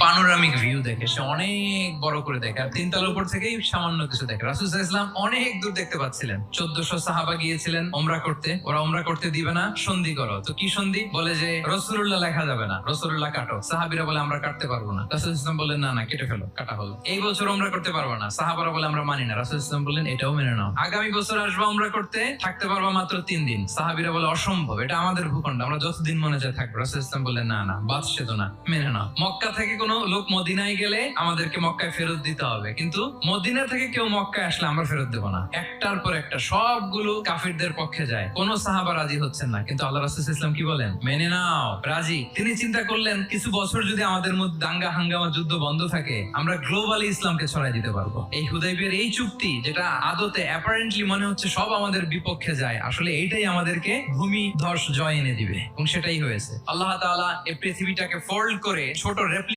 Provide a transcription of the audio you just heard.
Panoramic view দেখে, সে অনেক বড় করে দেখে। আর উপর থেকেই সামান্য কিছু দেখে। রাসুল ইসলাম অনেক দূর দেখতে পাচ্ছিলেন। চোদ্দশো সাহাবা গিয়েছিলেন ওমরা করতে। ওরা ওমরা করতে দিবে না, সন্ধি করো। তো কি সন্ধি? বলে যে রসুল্লাহ লেখা যাবে না। রসুল্লাহ কাটো। সাহাবিরা বলে, আমরা কাটতে পারব না। রাসুল ইসলাম না না, কেটে ফেলো, কাটা হলো। এই বছর আমরা করতে পারব না। সাহাবারা বলে, আমরা মানি না। রাসুল ইসলাম এটাও মেনে নাও। আগামী বছর আসব আমরা করতে, থাকতে পারব মাত্র তিন দিন। সাহাবিরা বলে, অসম্ভব, এটা আমাদের ভূখণ্ড, আমরা যতদিন মনে চায় থাকব। রাসুল ইসলাম বললেন, না না, বাদ সেতো না, মেনে নাও। মক্কা থেকে কোনো লোক মদিনায় গেলে আমাদেরকে মক্কায় ফেরত দিতে হবে। কিন্তু মদিনা থেকে কেউ মক্কায় আসলে আমরা ফেরত দেবো না। একটার পর একটা সবগুলো কাফিরদের পক্ষে যায়। কোন সাহাবা রাজি হচ্ছেন না। কিন্তু আল্লাহ রাসুল ইসলাম কি বলেন? মেনে নাও, রাজি। তিনি চিন্তা করলেন, কিছু বছর যদি আমাদের মধ্যে দাঙ্গা, হাঙ্গামা, যুদ্ধ বন্ধ থাকে, আমরা গ্লোবালি ইসলামকে ছড়াই দিতে পারব। এই হুদাইবিয়ার এই চুক্তি, যেটা আদতে অ্যাপারেন্টলি মনে হচ্ছে সব আমাদের বিপক্ষে যায়, আসলে এইটাই আমাদেরকে ভূমি ধস জয় এনে দিবে। এবং সেটাই হয়েছে। আল্লাহ তাআলা এই পৃথিবীটাকে ফোল্ড করে ছোট রেপ্লি